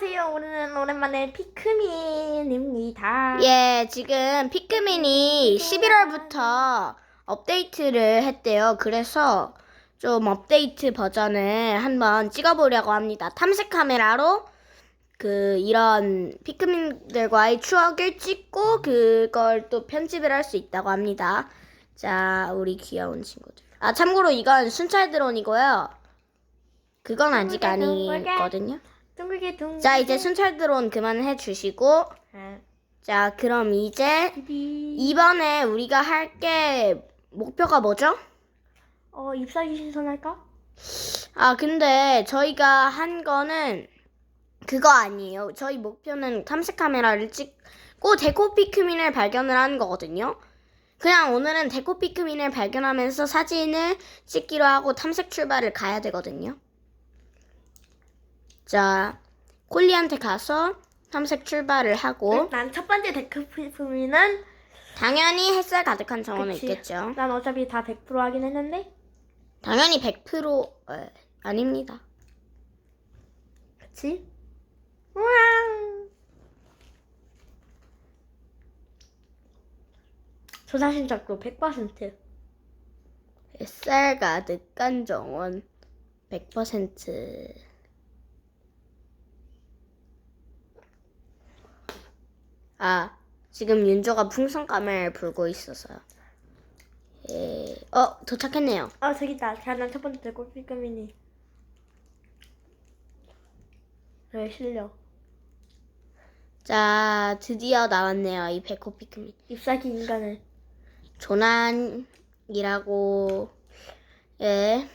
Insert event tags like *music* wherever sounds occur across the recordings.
안녕하세요. 오늘은 오랜만에 피크민입니다. 예, 지금 피크민이 11월부터 업데이트를 했대요. 그래서 좀 업데이트 버전을 한번 찍어보려고 합니다. 탐색 카메라로 그 이런 피크민들과의 추억을 찍고 그걸 또 편집을 할 수 있다고 합니다. 자, 우리 귀여운 친구들. 아, 참고로 이건 순찰 드론이고요. 그건 아직. 아니거든요. 둥글게 둥글게. 자, 이제 순찰 드론 그만해 주시고 아, 자, 그럼 이제 이... 이번에 우리가 할 게 목표가 뭐죠? 어 잎사귀 신선할까? 아, 근데 저희가 한 거는 그거 아니에요. 저희 목표는 탐색 카메라를 찍고 데코 피크민을 발견을 하는 거거든요. 그냥 오늘은 데코 피크민을 발견하면서 사진을 찍기로 하고 탐색 출발을 가야 되거든요. 자, 콜리한테 가서 탐색 출발을 하고 난 첫 번째 데크품이는 당연히 햇살 가득한 정원은 그치. 있겠죠. 난 어차피 다 100% 하긴 했는데 당연히 100% 에, 아닙니다. 그치? 우왕 조사신작도 100% 햇살 가득한 정원 100% 아, 지금 윤조가 풍선감을 불고 있어서요. 예, 어, 도착했네요. 어 저기 있다 난첫 번째 데크품이니 네 실력 자, 드디어 나왔네요. 이 백호 피크민. 잎사귀 인간을 조난이라고 예.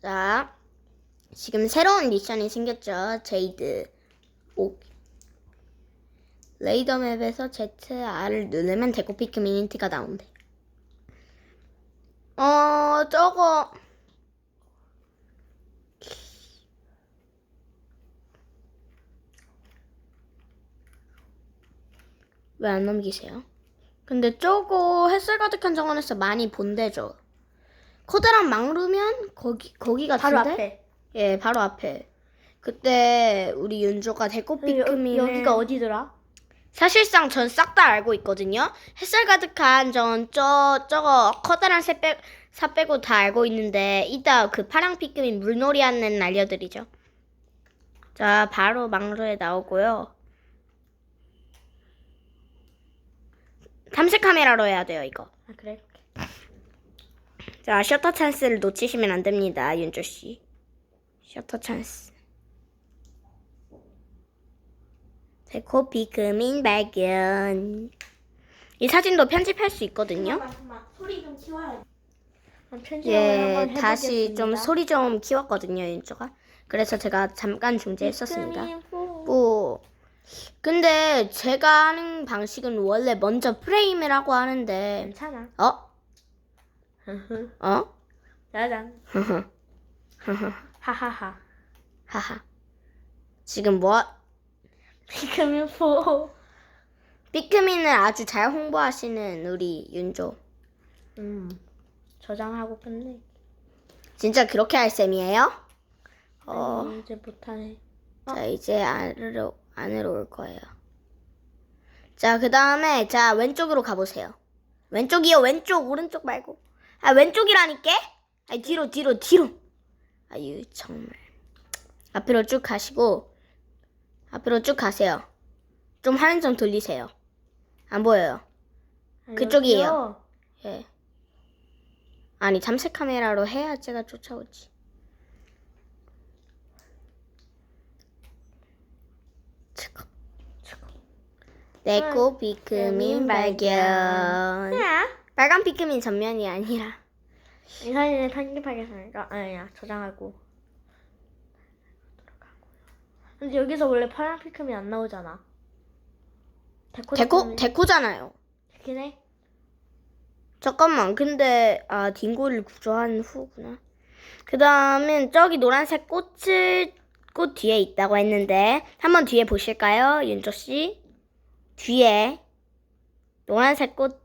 자, 지금 새로운 미션이 생겼죠. 제이드 오 레이더 맵에서 ZR을 누르면 데코 피크 미니트가 나온대. 어, 저거 왜 안 넘기세요? 근데 저거 햇살 가득한 정원에서 많이 본대죠. 커다란 망루면 거기 거기 같은데? 바로 앞에 예, 바로 앞에. 그때 우리 윤조가 데코 여, 피크민을 여기가 어디더라? 사실상 전 싹 다 알고 있거든요. 햇살 가득한 전 저 저거 커다란 새 빼, 사 빼고 다 알고 있는데 이따 그 파랑 피크민 물놀이 하는 알려드리죠. 자, 바로 망루에 나오고요. 탐색 카메라로 해야 돼요, 이거. 아 그래? 자, 셔터 찬스를 놓치시면 안 됩니다, 윤조 씨. 셔터 찬스. 데코 피크민 발견. 이 사진도 편집할 수 있거든요. 소리 좀 키워야 편집을 예, 다시 좀. 소리 좀 키웠거든요, 윤조가. 그래서 제가 잠깐 뽀. 뭐, 근데 제가 하는 방식은 원래 먼저 프레임을 하고 하는데, 괜찮아. 어? *laughs* 어? 짜잔. *laughs* 하하하. 하하. 지금 뭐, 피크민 포. 피크민을 아주 잘 홍보하시는 우리 윤조. 음. 저장하고 끝내. 진짜 그렇게 할 셈이에요? 어, 아니, 이제 못하네. 자, 이제 안으로, 안으로 올 거예요. 자, 그 다음에, 자, 왼쪽으로 가보세요. 왼쪽이요, 왼쪽, 오른쪽 말고. 아, 왼쪽이라니까? 아, 뒤로, 뒤로, 뒤로. 아유, 정말. 앞으로 쭉 가시고, 앞으로 쭉 가세요. 좀좀 돌리세요. 안 보여요. 아, 그쪽이에요. 예. 아니, 잠색 카메라로 해야 제가 쫓아오지. 내코 피크민 발견. 야. 빨간 피크민 전면이 아니라. 이 사진을 편집하겠습니까? 아니야, 저장하고. 근데 여기서 원래 파란 피크민 안 나오잖아. 데코 데코, 데코잖아요. 데코긴 해. 잠깐만, 근데, 아, 딩고를 구조한 후구나. 그 다음엔 저기 노란색 꽃을, 꽃 뒤에 있다고 했는데, 한번 뒤에 보실까요, 윤조 씨? 뒤에, 노란색 꽃,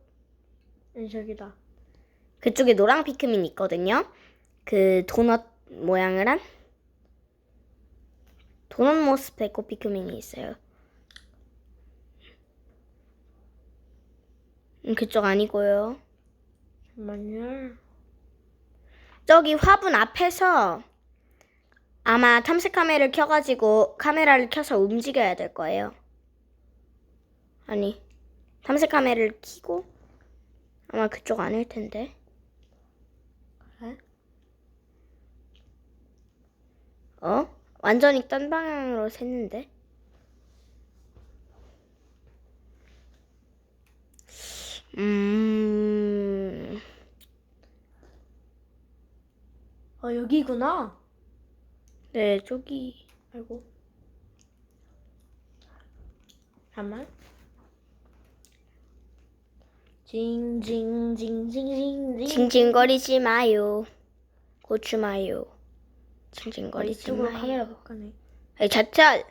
응, 저기다. 그쪽에 노랑 피크민 있거든요. 그 도넛 모양을 한? 도넛 모스 배꼽 피크민이 있어요. 음, 그쪽 아니고요. 잠깐만요. 저기 화분 앞에서 아마 탐색 카메라를 켜가지고 카메라를 켜서 움직여야 될 거예요. 아니, 탐색 카메라를 켜고 아마 그쪽 아닐 텐데. 그래? 어? 완전히 딴 방향으로 샜는데? 음, 어 여기구나. 네, 저기. 아이고. 잠만. 징징징징징징. 징징거리지 마요. 고추 마요. 징징거리지 이쪽으로. 카메라 못 가네. 아니, 제차,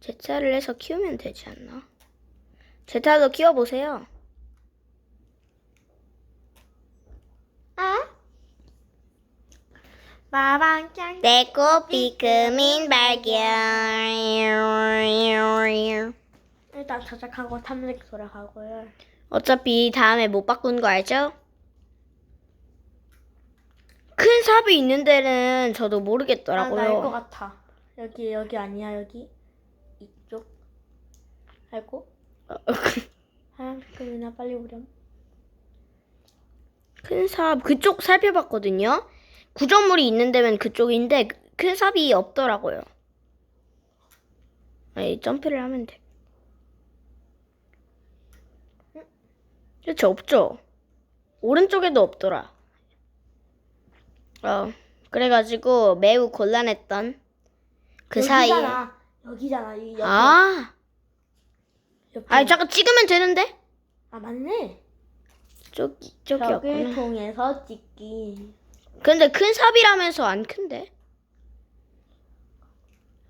제차를 해서 키우면 되지 않나? 제차도 키워보세요. 아? 마방짱. 내 꽃 비 금인 발견. 일단 저작하고 탐색 돌아가고요. 어차피 다음에 못 바꾼 거 알죠? 큰 삽이 있는 데는 저도 아, 모르겠더라고요. 나알 것 같아. 여기 여기 아니야 여기 이쪽. 알고? 하얀 피크민이나 빨리 오렴. 큰 삽, 그쪽 살펴봤거든요. 구조물이 있는 데면 그쪽인데 그- 큰 삽이 없더라고요. 아니, 점프를 하면 돼. 그렇죠, 없죠. 오른쪽에도 없더라. 어, 그래가지고 매우 곤란했던 그 사이에. 여기잖아. 여기잖아. 이 옆에. 아, 옆에. 아니 잠깐 찍으면 되는데? 아 맞네. 저기 저기 벽을 없구나. 통해서 찍기. 근데 큰 삽이라면서 안 큰데?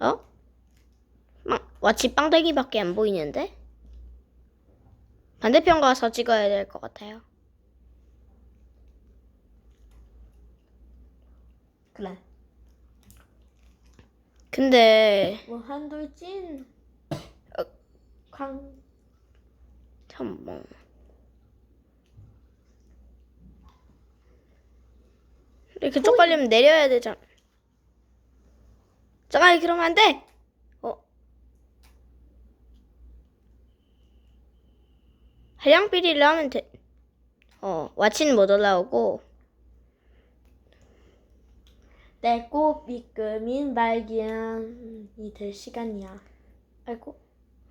어? 빵, 와치 빵댕이밖에 안 보이는데? 반대편 가서 찍어야 될 것 같아요. 그래. 근데 뭐 한돌진. 어. 광. 근데 그쪽 가려면 내려야 되잖아. 잠깐 그러면 안 돼. 어. 한량비리를 하면 돼. 어, 와치는 못 올라오고 내꽃 비금인 발견이 될 시간이야. 알고?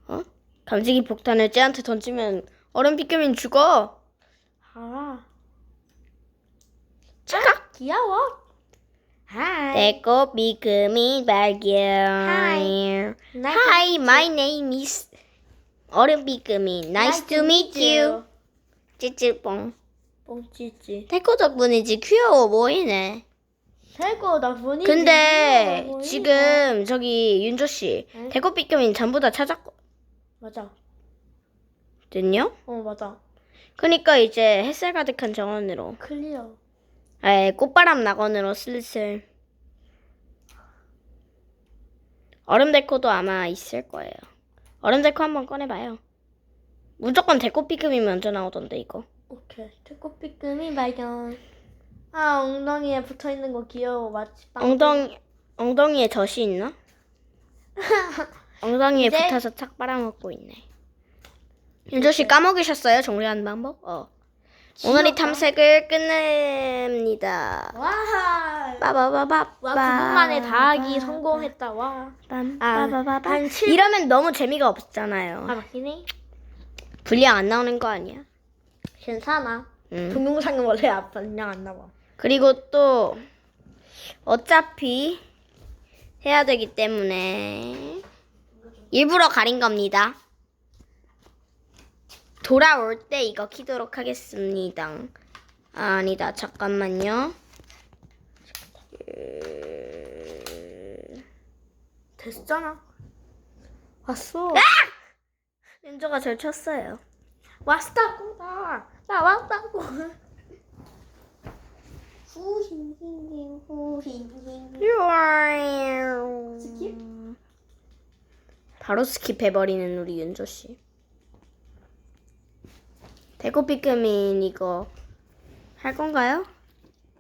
어? 감지기 폭탄을 쟤한테 던지면 얼음 비금인 죽어. 알아. 착각. 귀여워. 하이. 내꽃 비금인 발견. Hi. Hi, my name is 얼음 비금인. Nice to meet you. 찌찌뽕. 뽕찌찌. 태코 덕분이지 귀여워 보이네. 최고 덕분이지. 근데 귀여워 보이네. 지금 저기 윤조 씨 응? 태코 비금인 전부 다 찾았거든요. 맞아. 어 맞아. 그러니까 이제 햇살 가득한 정원으로, 클리어. 에 꽃바람 낙원으로 슬슬 얼음 데코도 아마 있을 거예요. 얼음 데코 한번 꺼내봐요. 무조건 데코 비금이 먼저 나오던데 이거. 오케이. 최고 비금인 발견. 아 엉덩이에 붙어 있는 거 귀여워. 마치 빵. 엉덩이 엉덩이에 젖이 있나? *laughs* 엉덩이에 이제- 붙어서 착 빨아먹고 있네. 윤조 씨 까먹으셨어요? 정리하는 방법? 어. 오늘이 귀엽다. 탐색을 끝냅니다. 와. 빠바바바. 와 9분 만에 다 하기 성공했다. 와. 아. 한 칠- 이러면 너무 재미가 없잖아요. 아 맞히네. 분량 안 나오는 거 아니야? 괜찮아. 응. 동영상은 원래 안 나와. 그리고 또 어차피 해야 되기 때문에 일부러 가린 겁니다. 돌아올 때 이거 키도록 하겠습니다. 아, 아니다. 잠깐만요. 됐잖아. 왔어. 렌저가 절 쳤어요. 왔다고 나. 나 왔다고. 스킵? 바로 스킵해버리는 우리 윤조 씨. 대고 피크민 이거 할 건가요?